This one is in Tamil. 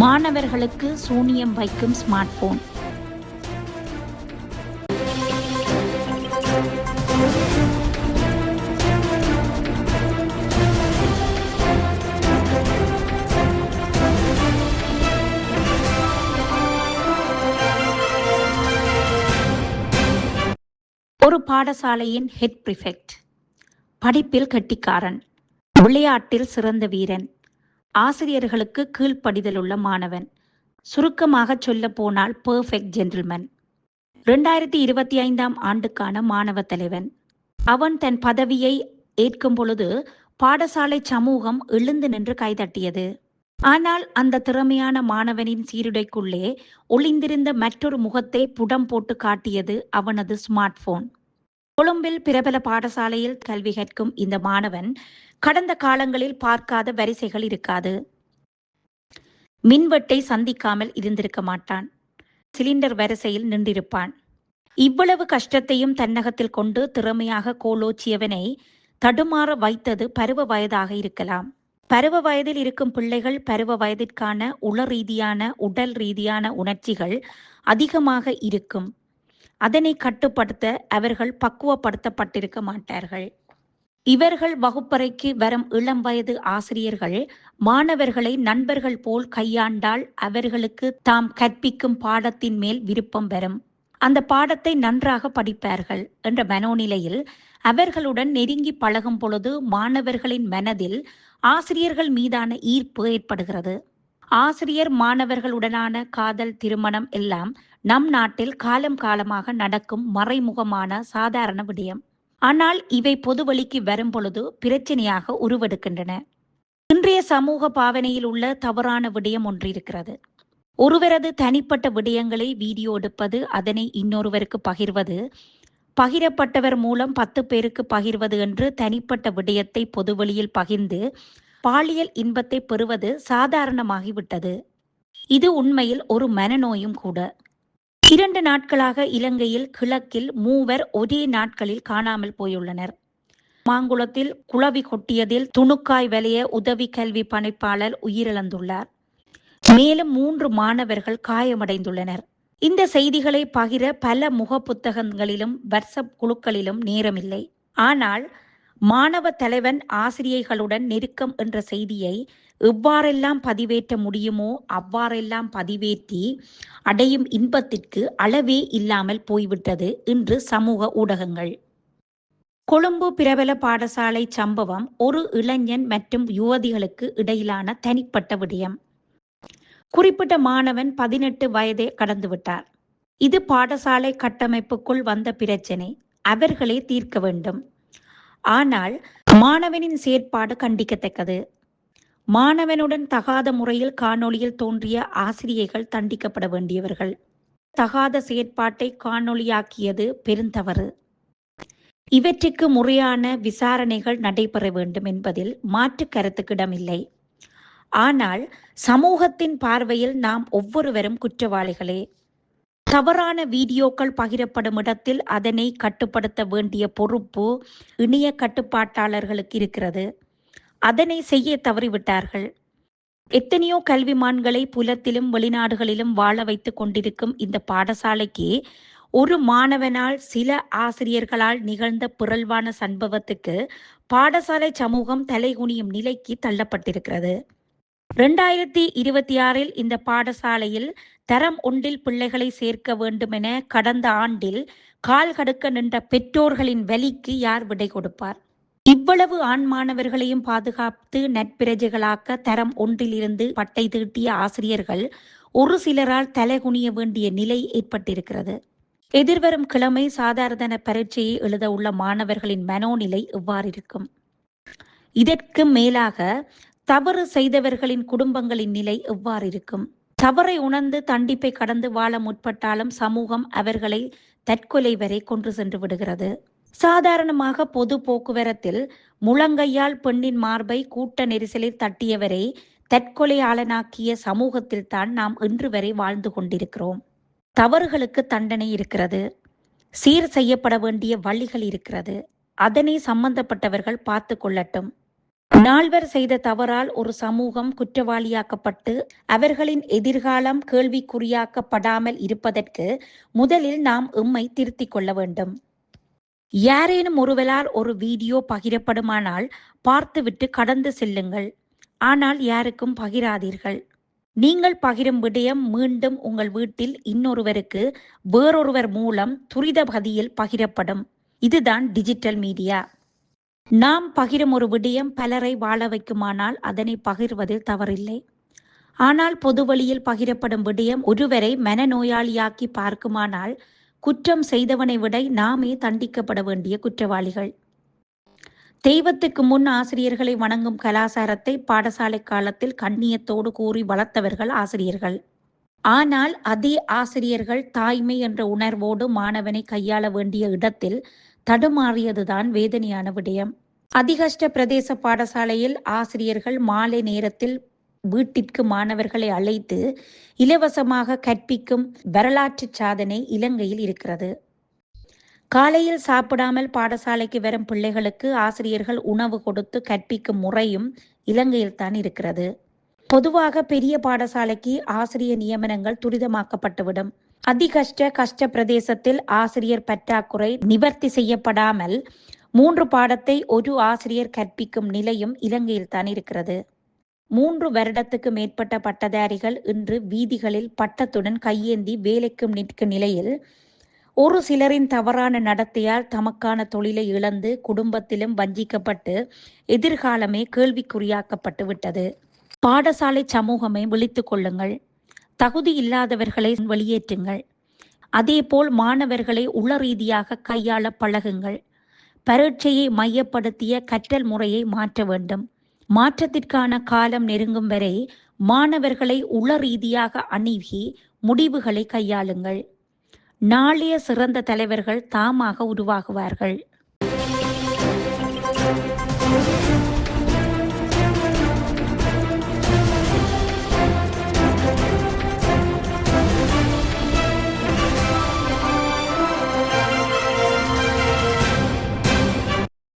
மாணவர்களுக்கு சூனியம் வைக்கும் ஸ்மார்ட் போன் ஒரு பாடசாலையின் ஹெட் பிரிஃபெக்ட் படிப்பில் கெட்டிக்காரன். விளையாட்டில் சிறந்த வீரன். ஆசிரியர்களுக்கு கீழ்ப்படிதல் உள்ள மாணவன். சுருக்கமாக சொல்ல போனால் பெர்ஃபெக்ட் ஜென்டில்மேன் ரெண்டாயிரத்தி இருபத்தி ஐந்தாம் ஆண்டுக்கான மாணவ தலைவன். அவன் தன் பதவியை ஏற்கும் பொழுது பாடசாலை சமூகம் எழுந்து நின்று கைதட்டியது. ஆனால் அந்த திறமையான மாணவனின் சீருடைக்குள்ளே ஒளிந்திருந்த மற்றொரு முகத்தை புடம் போட்டு காட்டியது அவனது ஸ்மார்ட் போன் கொழும்பில் பிரபல பாடசாலையில் கல்வி கற்கும் இந்த மாணவன் கடந்த காலங்களில் பார்க்காத வரிசைகள் இருக்காது. மின்வெட்டை சந்திக்காமல் இருந்திருக்க மாட்டான். சிலிண்டர் வரிசையில் நின்றிருப்பான். இவ்வளவு கஷ்டத்தையும் தன்னகத்தில் கொண்டு திறமையாக கோலோச்சியவனை தடுமாற வைத்தது பருவ வயதாக இருக்கலாம். பருவ வயதில் இருக்கும் பிள்ளைகள் பருவ வயதிற்கான உள ரீதியான உடல் ரீதியான உணர்ச்சிகள் அதிகமாக இருக்கும். அதனை கட்டுப்படுத்த அவர்கள் பக்குவப்படுத்தப்பட்டிருக்க மாட்டார்கள். இவர்கள் வகுப்பறைக்கு வரும் இளம் வயது ஆசிரியர்கள் மாணவர்களை நண்பர்கள் போல் கையாண்டால் அவர்களுக்கு தாம் கற்பிக்கும் பாடத்தின் மேல் விருப்பம் வரும் அந்த பாடத்தை நன்றாக படிப்பார்கள் என்ற மனோநிலையில் அவர்களுடன் நெருங்கி பழகும் பொழுது மாணவர்களின் மனதில் ஆசிரியர்கள் மீதான ஈர்ப்பு ஏற்படுகிறது. ஆசிரியர் மாணவர்களுடனான காதல் திருமணம் எல்லாம் நம் நாட்டில் காலம் காலமாக நடக்கும் மறைமுகமான சாதாரண விடயம். ஆனால் இவை பொதுவழிக்கு வரும் பொழுது பிரச்சனையாக உருவெடுக்கின்றன. இன்றைய சமூக பாவனையில் உள்ள தவறான விடயம் ஒன்றிருக்கிறது. ஒருவரது தனிப்பட்ட விடயங்களை வீடியோ எடுப்பது அதனை இன்னொருவருக்கு பகிர்வது பகிரப்பட்டவர் மூலம் பத்து பேருக்கு பகிர்வது என்று தனிப்பட்ட விடயத்தை பொதுவெளியில் பகிர்ந்து பாலியல் இன்பத்தை பெறுவது சாதாரணமாகிவிட்டது. இது உண்மையில் ஒரு மனநோயும் கூட. இரண்டு நாட்களாக இலங்கையில் கிழக்கில் மூவர் ஒரே நாட்களில் காணாமல் போயுள்ளனர். மாங்குளத்தில் குளவி கொட்டியதில் துணுக்காய் வலைய உதவி கல்வி பணிப்பாளர் உயிரிழந்துள்ளார். மேலும் மூன்று மாணவர்கள் காயமடைந்துள்ளனர். இந்த செய்திகளை பகிர பல முக புத்தகங்களிலும் வாட்ஸ்அப் குழுக்களிலும் நேரமில்லை. ஆனால் மாணவ தலைவன் ஆசிரியைகளுடன் நெருக்கம் என்ற செய்தியை எவ்வாறெல்லாம் பதிவேற்ற முடியுமோ அவ்வாறெல்லாம் பதிவேற்றி அடையும் இன்பத்திற்கு அளவே இல்லாமல் போய்விட்டது இன்று சமூக ஊடகங்கள். கொழும்பு பிரபல பாடசாலை சம்பவம் ஒரு இளைஞன் மற்றும் யுவதிகளுக்கு இடையிலான தனிப்பட்ட விடயம். குறிப்பிட்ட மாணவன் பதினெட்டு வயதை கடந்துவிட்டார். இது பாடசாலை கட்டமைப்புக்குள் வந்த பிரச்சனை. அவர்களே தீர்க்க வேண்டும். ஆனால் மாணவனின் செயற்பாடு கண்டிக்கத்தக்கது. மாணவனுடன் தகாத முறையில் காணொளியில் தோன்றிய ஆசிரியைகள் தண்டிக்கப்பட வேண்டியவர்கள். தகாத செயற்பாட்டை காணொளியாக்கியது பெருந்தவறு. இவற்றுக்கு முறையான விசாரணைகள் நடைபெற வேண்டும் என்பதில் மாற்று கருத்துக்கிடமில்லை ஆனால் சமூகத்தின் பார்வையில் நாம் ஒவ்வொருவரும் குற்றவாளிகளே. தவறான வீடியோக்கள் பகிரப்படும் இடத்தில் அதனை கட்டுப்படுத்த வேண்டிய பொறுப்பு இணைய கட்டுப்பாட்டாளர்களுக்கு இருக்கிறது. அதனை செய்ய தவறிவிட்டார்கள். எத்தனையோ கல்விமான்களை புலத்திலும் வெளிநாடுகளிலும் வாழ வைத்துக் கொண்டிருக்கும் இந்த பாடசாலைக்கு ஒரு மாணவனால் சில ஆசிரியர்களால் நிகழ்ந்த பிறழ்வான சம்பவத்துக்கு பாடசாலை சமூகம் தலைகுனியும் நிலைக்கு தள்ளப்பட்டிருக்கிறது. ரெண்டாயிரத்தி இருபத்தி ஆறில் இந்த பாடசாலையில் தரம் ஒன்றில் பிள்ளைகளை சேர்க்க வேண்டுமென கடந்த ஆண்டில் கால் கடுக்க நின்ற பெற்றோர்களின் வலிக்கு யார் விடை கொடுப்பார்? இவ்வளவு ஆண் மாணவர்களையும் பாதுகாத்து நட்பிரஜைகளாக்க தரம் ஒன்றிலிருந்து பட்டை தீட்டிய ஆசிரியர்கள் ஒரு சிலரால் தலைகுனிய வேண்டிய நிலை ஏற்பட்டிருக்கிறது. எதிர்வரும் கிழமை சாதாரண பரீட்சையை எழுத உள்ள மாணவர்களின் மனோநிலை இவ்வாறு இருக்கும். இதற்கு மேலாக தவறு செய்தவர்களின் குடும்பங்களின் நிலை எவ்வாறு இருக்கும். தவறை உணர்ந்து தண்டிப்பை கடந்து வாழ முற்பட்டாலும் சமூகம் அவர்களை தற்கொலை வரை கொன்று சென்று விடுகிறது. சாதாரணமாக பொது போக்குவரத்தில் முழங்கையால் பெண்ணின் மார்பை கூட்ட நெரிசலில் தட்டியவரை தற்கொலையாளனாக்கிய சமூகத்தில் தான் நாம் இன்று வரை வாழ்ந்து கொண்டிருக்கிறோம். தவறுகளுக்கு தண்டனை இருக்கிறது. சீர் செய்யப்பட வேண்டிய வழிகள் இருக்கிறது. அதனை சம்பந்தப்பட்டவர்கள் பார்த்து கொள்ளட்டும். நால்வர் செய்த தவறால் ஒரு சமூகம் குற்றவாளியாக்கப்பட்டு அவர்களின் எதிர்காலம் கேள்விக்குறியாக்கப்படாமல் இருப்பதற்கு முதலில் நாம் எம்மை திருத்திக் கொள்ள வேண்டும். யாரேனும் ஒருவரால் ஒரு வீடியோ பகிரப்படுமானால் பார்த்துவிட்டு கடந்து செல்லுங்கள். ஆனால் யாருக்கும் பகிராதீர்கள். நீங்கள் பகிரும் விடயம் மீண்டும் உங்கள் வீட்டில் இன்னொருவருக்கு வேறொருவர் மூலம் துரித பதியில் பகிரப்படும். இதுதான் டிஜிட்டல் மீடியா. நாம் பகிரும் ஒரு விடயம் பலரை வாழ வைக்குமானால் அதனை பகிர்வதில் தவறில்லை. ஆனால் பொதுவழியில் பகிரப்படும் விடயம் ஒருவரை மனநோயாளியாக்கி பார்க்குமானால் குற்றம் செய்தவனை விட நாமே தண்டிக்கப்பட வேண்டிய குற்றவாளிகள். தெய்வத்துக்கு முன் ஆசிரியர்களை வணங்கும் கலாசாரத்தை பாடசாலை காலத்தில் கண்ணியத்தோடு கூறி வளர்த்தவர்கள் ஆசிரியர்கள். ஆனால் அதே ஆசிரியர்கள் தாய்மை என்ற உணர்வோடு மாணவனை கையாள வேண்டிய இடத்தில் தடுமாறியதுதான் வேதனையான விடயம். அதிகஷ்ட பிரதேச பாடசாலையில் ஆசிரியர்கள் மாலை நேரத்தில் வீட்டிற்கு மாணவர்களை அழைத்து இலவசமாக கற்பிக்கும் வரலாற்று சாதனை இலங்கையில் இருக்கிறது. காலையில் சாப்பிடாமல் பாடசாலைக்கு வரும் பிள்ளைகளுக்கு ஆசிரியர்கள் உணவு கொடுத்து கற்பிக்கும் முறையும் இலங்கையில் தான் இருக்கிறது. பொதுவாக பெரிய பாடசாலைக்கு ஆசிரியர் நியமனங்கள் துரிதமாக்கப்பட்டுவிடும். அதிகஷ்ட கஷ்ட பிரதேசத்தில் ஆசிரியர் பற்றாக்குறை நிவர்த்தி செய்யப்படாமல் மூன்று பாடத்தை ஒரு ஆசிரியர் கற்பிக்கும் நிலையும் இலங்கையில் தான் இருக்கிறது. மூன்று வருடத்துக்கு மேற்பட்ட பட்டதாரிகள் இன்று வீதிகளில் பட்டத்துடன் கையேந்தி வேலைக்கும் நிற்கும் நிலையில் ஒரு சிலரின் தவறான நடத்தையால் தமக்கான தொழிலை இழந்து குடும்பத்திலும் வஞ்சிக்கப்பட்டு எதிர்காலமே கேள்விக்குறியாக்கப்பட்டு விட்டது பாடசாலை சமூகமே விழித்துக் கொள்ளுங்கள். தகுதி இல்லாதவர்களை வெளியேற்றுங்கள் அதேபோல் மாணவர்களை உள ரீதியாக கையாள பழகுங்கள். பரீட்சையை மையப்படுத்திய கற்றல் முறையை மாற்ற வேண்டும். மாற்றத்திற்கான காலம் நெருங்கும் வரை மாணவர்களை உள ரீதியாக அணுகி முடிவுகளை கையாளுங்கள். நாளைய சிறந்த தலைவர்கள் தாமாக உருவாகுவார்கள்.